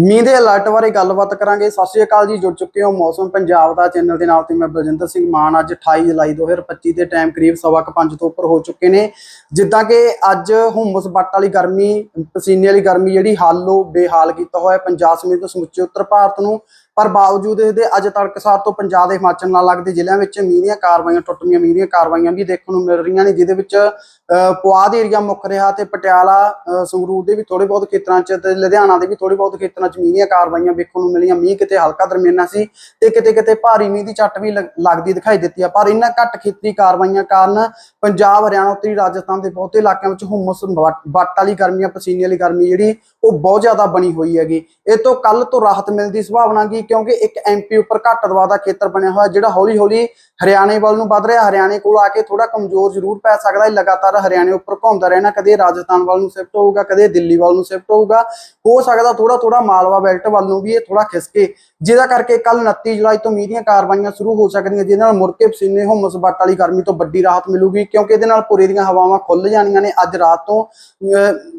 ਮੀਂਹ ਦੇ ਅਲਰਟ ਬਾਰੇ ਗੱਲਬਾਤ ਕਰਾਂਗੇ। ਸਤਿ ਸ਼੍ਰੀ ਅਕਾਲ ਜੀ ਜੁੜ ਚੁੱਕੇ ਹੋ ਮੌਸਮ ਪੰਜਾਬ ਦਾ ਚੈਨਲ ਦੇ ਨਾਲ ਤੇ ਮੈਂ ਬਲਜਿੰਦਰ ਸਿੰਘ ਮਾਨ। ਅੱਜ 28 ਜੁਲਾਈ 2025 ਦੇ ਟਾਈਮ ਕਰੀਬ ਸਵਾ ਕੁ ਪੰਜ ਤੋਂ ਉੱਪਰ ਹੋ ਚੁੱਕੇ ਨੇ। ਜਿੱਦਾਂ ਕਿ ਅੱਜ ਹੁਮਸ ਬੱਟ ਵਾਲੀ ਗਰਮੀ ਪਸੀਨੇ ਵਾਲੀ ਗਰਮੀ ਜਿਹੜੀ ਹਾਲੋ ਬੇਹਾਲ ਕੀਤਾ ਹੋਇਆ ਪੰਜਾਬ ਸਮੇਤ ਸਮੁੱਚੇ ਉੱਤਰ ਭਾਰਤ ਨੂੰ। ਪਰ ਬਾਵਜੂਦ ਇਹਦੇ ਅੱਜ ਤੜਕਸਾਰ ਤੋਂ ਪੰਜਾਬ ਦੇ ਹਿਮਾਚਲ ਨਾਲ ਲੱਗਦੇ ਜ਼ਿਲ੍ਹਿਆਂ ਵਿੱਚ ਮੀਂਹ ਦੀਆਂ ਕਾਰਵਾਈਆਂ ਟੁੱਟਵੀਆਂ ਮੀਂਹ ਦੀਆਂ ਕਾਰਵਾਈਆਂ ਵੀ ਦੇਖਣ ਨੂੰ ਮਿਲ ਰਹੀਆਂ ਨੇ ਜਿਹਦੇ ਵਿੱਚ ਅ, ਪੁਆਧ ਏਰੀਆ ਮੁੱਖ ਰਿਹਾ ਤੇ ਪਟਿਆਲਾ ਅ, ਸੰਗਰੂਰ ਦੇ ਵੀ ਥੋੜੇ ਬਹੁਤ ਖੇਤਰਾਂ 'ਚ ਤੇ ਲੁਧਿਆਣਾ ਦੇ ਵੀ ਥੋੜੇ ਬਹੁਤ ਖੇਤਰਾਂ 'ਚ ਮੀਂਹ ਦੀਆਂ ਕਾਰਵਾਈਆਂ ਵੇਖਣ ਨੂੰ ਮਿਲੀਆਂ, ਮੀਂਹ ਕਿਤੇ ਹਲਕਾ ਦਰਮਿਆਨਾ ਸੀ ਤੇ ਕਿਤੇ ਕਿਤੇ ਭਾਰੀ ਮੀਂਹ ਦੀ ਝੱਟ ਵੀ ਲੱਗਦੀ ਦਿਖਾਈ ਦਿੱਤੀ ਆ, ਪਰ ਇਹਨਾਂ ਘੱਟ ਖੇਤਰੀ ਕਾਰਵਾਈਆਂ ਕਾਰਨ ਪੰਜਾਬ, ਹਰਿਆਣਾ ਉੱਤਰੀ ਰਾਜਸਥਾਨ ਦੇ ਬਹੁਤੇ ਇਲਾਕਿਆਂ ਵਿੱਚ ਹੁਮਸ ਵੱਟ ਵੱਟ ਵਾਲੀ ਗਰਮੀਆਂ ਪਸੀਨੇ ਵਾਲੀ ਗਰਮੀ ਜਿਹੜੀ, ਉਹ ਬਹੁਤ ਜ਼ਿਆਦਾ ਬਣੀ ਹੋਈ ਹੈਗੀ। ਇਹ ਤੋਂ ਕੱਲ ਤੋਂ ਰਾਹਤ ਮਿਲਣ ਦੀ ਸੰਭਾਵਨਾ ਗੀ ਕਿਉਂਕਿ ਇੱਕ ਐਮਪੀ ਉੱਪਰ ਘੱਟ ਦਬਾਅ ਦਾ ਖੇਤਰ ਬਣਿਆ ਹੋਇਆ, ਜਿਹੜਾ ਹੌਲੀ ਹੌਲੀ ਹਰਿਆਣੇ ਵੱਲ ਨੂੰ ਵੱਧ ਰਿਹਾ, ਹਰਿਆਣੇ ਕੋਲ ਆ ਕੇ ਥੋੜਾ ਕਮਜ਼ੋਰ ਜ਼ਰੂਰ ਪੈ ਸਕਦਾ ਹੈ ਲਗਾਤਾਰ ਹਰਿਆਣੇ ਉੱਪਰ ਘੁੰਮਦਾ ਰਹਿਣਾ, ਕਦੇ ਰਾਜਸਥਾਨ ਵੱਲ ਨੂੰ ਸ਼ਿਫਟ ਹੋਊਗਾ, ਕਦੇ ਦਿੱਲੀ ਵੱਲ ਨੂੰ ਸ਼ਿਫਟ ਹੋਊਗਾ, ਹੋ ਸਕਦਾ ਥੋੜਾ ਥੋੜਾ ਮਾਲਵਾ ਬੈਲਟ ਵੱਲ ਨੂੰ ਵੀ ਇਹ ਥੋੜਾ ਖਿਸਕੇ ਜਿਹਦਾ ਕਰਕੇ ਕੱਲ 29 ਜੁਲਾਈ ਤੋਂ ਮੀਂਹ ਦੀਆਂ ਕਾਰਵਾਈਆਂ ਸ਼ੁਰੂ ਹੋ ਸਕਦੀਆਂ ਜਿਹਦੇ ਨਾਲ ਮੁੜ ਕੇ ਪਸੀਨੇ ਹੁਮਸ ਵੱਟ ਵਾਲੀ ਗਰਮੀ ਤੋਂ ਵੱਡੀ ਰਾਹਤ ਮਿਲੂਗੀ ਕਿਉਂਕਿ ਇਹਦੇ ਨਾਲ ਪੂਰੇ ਦੀਆਂ ਹਵਾਵਾਂ ਖੁੱਲ ਜਾਣੀਆਂ ਨੇ। ਅੱਜ ਰਾਤ ਤੋਂ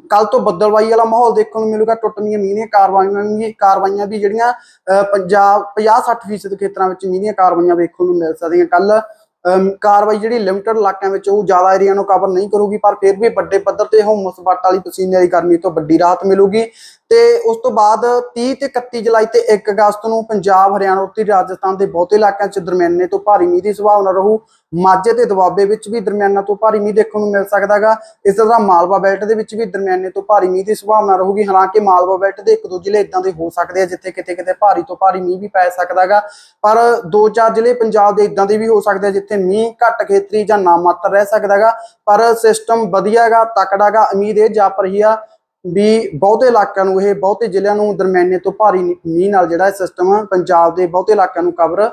ਕੱਲ ਤੋਂ ਬੱਦਲਵਾਈ ਵਾਲਾ ਮਾਹੌਲ ਦੇਖਣ ਨੂੰ ਮਿਲੂਗਾ ਟੁੱਟਵੀਆਂ ਮੀਂਹ ਦੀਆਂ ਕਾਰਵਾਈਆਂ ਵੀ ਕਾਰਵਾਈਆਂ ਵੀ ਜਿਹੜੀਆਂ ਅਹ, ਪੰਜਾਬ 50-60% ਖੇਤਰਾਂ ਵਿੱਚ ਮੀਂਹ ਦੀਆਂ ਕਾਰਵਾਈਆਂ ਵੇਖਣ ਨੂੰ ਮਿਲ ਸਕਦੀਆਂ। ਕੱਲ ਕਾਰਵਾਈ ਜਿਹੜੀ ਲਿਮਟਡ ਇਲਾਕਿਆਂ ਵਿੱਚ ਉਹ ਜ਼ਿਆਦਾ ਏਰੀਆ ਨੂੰ ਕਵਰ ਨਹੀਂ ਕਰੂਗੀ ਪਰ ਫਿਰ ਵੀ ਵੱਡੇ ਪੱਧਰ ਤੇ ਹੁਮਸ ਵੱਟ ਵਾਲੀ ਪਸੀਨੇ ਵਾਲੀ ਗਰਮੀ ਤੋਂ ਵੱਡੀ ਰਾਹਤ ਮਿਲੂਗੀ। ਤੇ ਉਸ ਤੋਂ ਬਾਅਦ 30 ਤੇ 31 ਜੁਲਾਈ ਤੇ 1 ਅਗਸਤ ਨੂੰ ਪੰਜਾਬ, ਹਰਿਆਣਾ, ਉੱਤਰੀ ਰਾਜਸਥਾਨ ਦੇ ਬਹੁਤੇ ਇਲਾਕਿਆਂ 'ਚ ਦਰਮਿਆਨੇ ਤੋਂ ਭਾਰੀ ਮੀਂਹ ਦੀ ਸੰਭਾਵਨਾ ਰਹੂ। ਮਾਝੇ ਤੇ ਦੁਆਬੇ ਵਿੱਚ ਵੀ ਦਰਮਿਆਨਾ ਤੋਂ ਭਾਰੀ ਮੀਂਹ ਦੇਖਣ ਨੂੰ ਮਿਲ ਸਕਦਾਗਾ ਇਸ ਤਰ੍ਹਾਂ ਮਾਲਵਾ ਬੈਲਟ ਦੇ ਵਿੱਚ ਵੀ ਦਰਮਿਆਨੇ ਤੋਂ ਭਾਰੀ ਮੀਂਹ ਦੀ ਸੰਭਾਵਨਾ ਰਹੂਗੀ। ਹਾਲਾਂਕਿ ਮਾਲਵਾ ਬੈਲਟ ਦੇ ਇੱਕ ਦੋ ਜ਼ਿਲ੍ਹੇ ਇਦਾਂ ਦੇ ਹੋ ਸਕਦੇ ਆ, ਜਿੱਥੇ ਕਿਤੇ ਕਿਤੇ ਭਾਰੀ ਤੋਂ ਭਾਰੀ ਮੀਂਹ ਵੀ ਪੈ ਸਕਦਾਗਾ ਪਰ ਦੋ ਚਾਰ ਜ਼ਿਲ੍ਹੇ ਪੰਜਾਬ ਦੇ ਇਦਾਂ ਦੇ ਵੀ ਹੋ ਸਕਦੇ ਆ, ਜਿੱਥੇ ਮੀਂਹ ਘੱਟ ਖੇਤਰੀ ਜਾਂ ਨਾਮਾਤਰ ਰਹਿ ਸਕਦਾਗਾ ਪਰ ਸਿਸਟਮ ਵਧੀਆਗਾ ਤਕੜਾਗਾ ਉਮੀਦ ਇਹ ਜਾਪ ਰਹੀ ਆ ਵੀ ਬਹੁਤੇ ਇਲਾਕਿਆਂ ਨੂੰ, ਇਹ ਬਹੁਤੇ ਜ਼ਿਲ੍ਹਿਆਂ ਨੂੰ ਦਰਮਿਆਨੇ ਤੋਂ ਭਾਰੀ ਮੀਂਹ ਨਾਲ ਜਿਹੜਾ ਸਿਸਟਮ ਪੰਜਾਬ ਦੇ ਬਹੁਤੇ ਇਲਾਕਿਆਂ ਨੂੰ ਕਵਰ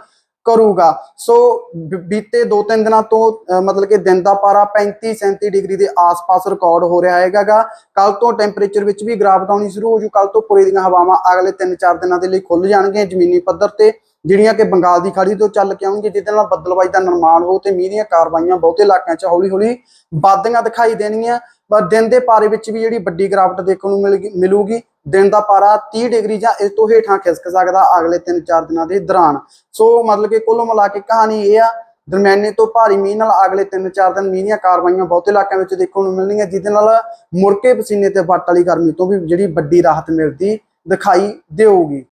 ਕਰੂਗਾ। ਸੋ ਬ- ਬੀਤੇ 2-3 ਦਿਨਾਂ ਤੋਂ ਮਤਲਬ ਕਿ ਦਿਨ ਦਾ ਪਾਰਾ 35-37 ਡਿਗਰੀ ਦੇ ਆਸ-ਪਾਸ ਰਿਕਾਰਡ ਹੋ ਰਿਹਾ ਹੈਗਾਗਾ। ਕੱਲ ਤੋਂ ਟੈਂਪਰੇਚਰ ਵਿੱਚ ਵੀ ਗਿਰਾਵਟ ਆਉਣੀ ਸ਼ੁਰੂ ਹੋ ਜੂ। ਕੱਲ ਤੋਂ ਪੂਰੇ ਦੀਆਂ ਹਵਾਵਾਂ ਅਗਲੇ 3-4 ਦਿਨਾਂ ਦੇ ਲਈ ਖੁੱਲ ਜਾਣਗੀਆਂ ਜ਼ਮੀਨੀ ਪੱਧਰ ਤੇ। ਜਿਹੜੀਆਂ ਕਿ ਬੰਗਾਲ ਦੀ ਖਾੜੀ ਤੋਂ ਚੱਲ ਕੇ ਆਉਣਗੀਆਂ, ਜਿਹਦੇ ਨਾਲ ਬੱਦਲਵਾਈ ਦਾ ਨਿਰਮਾਣ ਹੋ ਤੇ ਮੀਂਹ ਦੀਆਂ ਕਾਰਵਾਈਆਂ ਬਹੁਤੇ ਇਲਾਕਿਆਂ 'ਚ ਹੌਲੀ-ਹੌਲੀ ਵੱਧਦੀਆਂ ਦਿਖਾਈ ਦੇਣਗੀਆਂ। ਪਰ ਦਿਨ ਦੇ ਪਾਰੇ ਵਿੱਚ ਵੀ ਜਿਹੜੀ ਵੱਡੀ ਗਿਰਾਵਟ ਦੇਖਣ ਨੂੰ ਮਿਲਗੀ- ਮਿਲੂਗੀ। ਦਿਨ ਦਾ ਪਾਰਾ 30 ਡਿਗਰੀ ਜਾਂ ਇਸ ਤੋਂ ਹੇਠਾਂ ਖਿਸਕ ਸਕਦਾ ਅਗਲੇ 3-4 ਦਿਨਾਂ ਦੇ ਦੌਰਾਨ। ਸੋ ਮਤਲਬ ਕਿ ਕੁੱਲ ਮਿਲਾ ਕੇ ਕਹਾਣੀ ਇਹ ਆ, ਦਰਮਿਆਨੇ ਤੋਂ ਭਾਰੀ ਮੀਂਹ ਨਾਲ ਅਗਲੇ 3-4 ਦਿਨ ਮੀਂਹ ਦੀਆਂ ਕਾਰਵਾਈਆਂ ਬਹੁਤੇ ਇਲਾਕਿਆਂ ਵਿੱਚ ਦੇਖਣ ਨੂੰ ਮਿਲਣਗੀਆਂ, ਜਿਹਦੇ ਨਾਲ ਮੁੜਕੇ ਪਸੀਨੇ ਤੇ ਵੱਟ ਵਾਲੀ ਗਰਮੀ ਤੋਂ ਵੀ ਜਿਹੜੀ ਵੱਡੀ ਰਾਹਤ ਮਿਲਦੀ ਦਿਖਾਈ ਦੇਊਗੀ।